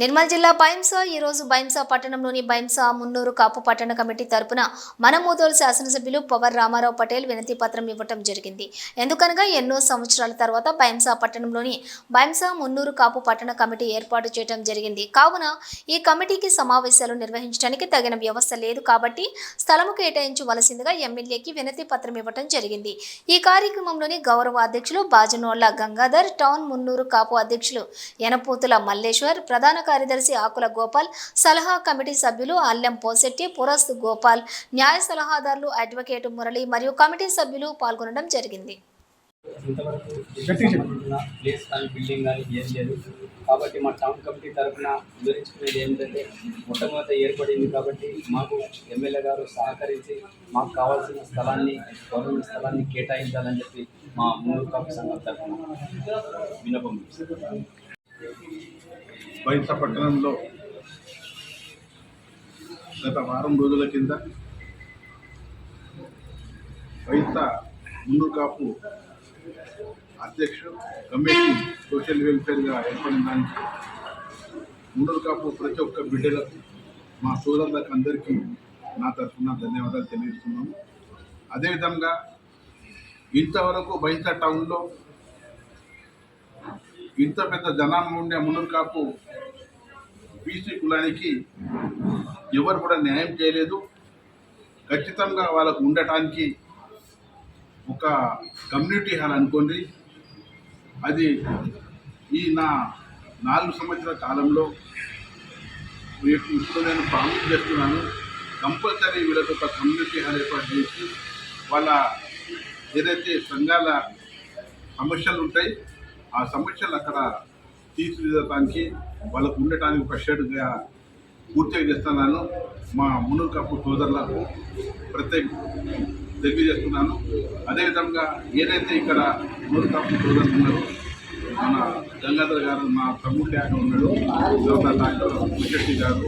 నిర్మల్ జిల్లా బైంసా ఈ రోజు బైంసా పట్టణంలోని బైంసా మున్నూరు కాపు పట్టణ కమిటీ తరపున మనమూదోలు శాసనసభ్యులు పవర్ రామారావు పటేల్ వినతి పత్రం ఇవ్వటం జరిగింది. ఎందుకనగా ఎన్నో సంవత్సరాల తర్వాత బైంసా పట్టణంలోని బైంసా మున్నూరు కాపు పట్టణ కమిటీ ఏర్పాటు చేయడం జరిగింది. కావున ఈ కమిటీకి సమావేశాలు నిర్వహించడానికి తగిన వ్యవస్థ లేదు కాబట్టి స్థలము కేటాయించవలసిందిగా ఎమ్మెల్యేకి వినతి పత్రం ఇవ్వటం జరిగింది. ఈ కార్యక్రమంలోని గౌరవ అధ్యక్షులు బాజనోళ్ళ గంగాధర్ టౌన్ మున్నూరు కాపు అధ్యక్షులు యనపూతుల మల్లేశ్వర్ ప్రధాన కార్యదర్శి ఆకుల గోపాల్ సలహా కమిటీ సభ్యులు అల్లెం పోసెట్టి పురస్తు గోపాల్ న్యాయ సలహాదారులు అడ్వకేట్ మురళి మరియు కమిటీ సభ్యులు పాల్గొనడం జరిగింది. ప్లేస్ కానీ బిల్డింగ్ కానీ ఏం లేదు. కాబట్టి మా టౌన్ కమిటీ తరఫున వివరించుకునేది ఏమిటంటే మొట్టమొదట ఏర్పడింది కాబట్టి మాకు ఎమ్మెల్యే గారు సహకరించి మాకు కావాల్సిన స్థలాన్ని గవర్నమెంట్ స్థలాన్ని కేటాయించాలని చెప్పి మా మూడు కాపు సంఘం తరఫున వినపం బైంస పట్టణంలో గత వారం రోజుల కింద బైంస ముందు కాపు అధ్యక్షుడు కమిటీ సోషల్ వెల్ఫేర్గా ఏర్పడిన దానికి ముందు కాపు ప్రతి ఒక్క బిడ్డలకు మా సోదరులకు అందరికీ నా తరఫున ధన్యవాదాలు తెలియజేస్తున్నాము అదేవిధంగా ఇంతవరకు బైంస టౌన్లో ఇంత పెద్ద జనాభా ఉండే మున్నూరు కాపు బీసీ కులానికి ఎవరు కూడా న్యాయం చేయలేదు. ఖచ్చితంగా వాళ్ళకు ఉండటానికి ఒక కమ్యూనిటీ హాల్ అనుకోండి. అది ఈ నా నాలుగు సంవత్సరాల కాలంలో రేపు ఇప్పుడు నేను ప్రామిస్ చేస్తున్నాను. కంపల్సరీ వీళ్ళకి ఒక కమ్యూనిటీ హాల్ ఏర్పాటు చేసి వాళ్ళ ఏదైతే సంఘాల సమస్యలు ఉంటాయి ఆ సమస్యలు అక్కడ తీర్చిదిద్దడానికి వాళ్ళకు ఉండటానికి ఒక షెడ్గా పూర్తిగా చేస్తున్నాను. మా మునుగు కప్పు సోదరులకు ప్రత్యేక తెలియజేస్తున్నాను. అదేవిధంగా ఏదైతే ఇక్కడ మునుగు కప్పు సోదరులు ఉన్నారో మన గంగాధర్ గారు మా తమ్ముడు డాక్టర్ ఉన్నాడు తర్వాత డాక్టర్ ముషెట్టి గారు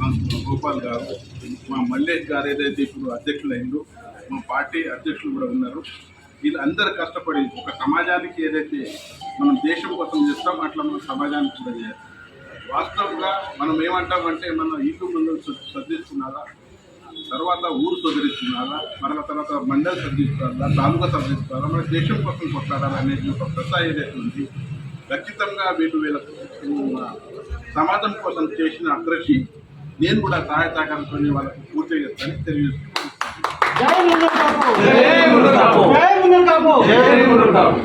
మన గోపాల్ గారు మా మల్లేష్ గారు ఏదైతే ఇప్పుడు అధ్యక్షులు అయిందో మా పార్టీ అధ్యక్షులు కూడా ఉన్నారు. వీళ్ళందరూ కష్టపడి ఒక సమాజానికి ఏదైతే మనం దేశం కోసం చేస్తాం అట్లా మనం సమాజానికి కూడా చేయాలి. వాస్తవంగా మనం ఏమంటామంటే మన ఇల్లు ముందు సర్దిస్తున్నారా తర్వాత ఊరు సదిరిస్తున్నారా మరల తర్వాత మండలి సర్దిస్తున్నారా తాలూకా సర్దిస్తున్నారా మన దేశం కోసం కొట్లాడాలి అనేది ఒక ప్రత ఏదైతే ఉంది ఖచ్చితంగా వీళ్ళు వీళ్ళ సమాజం కోసం చేసిన కృషి నేను కూడా సహాయ సహకారంతో వాళ్ళకి పూర్తి చేస్తానని తెలియజేస్తున్నాను. జై ముందు కాపు జై ముందు కాపు జై ముందు కాపు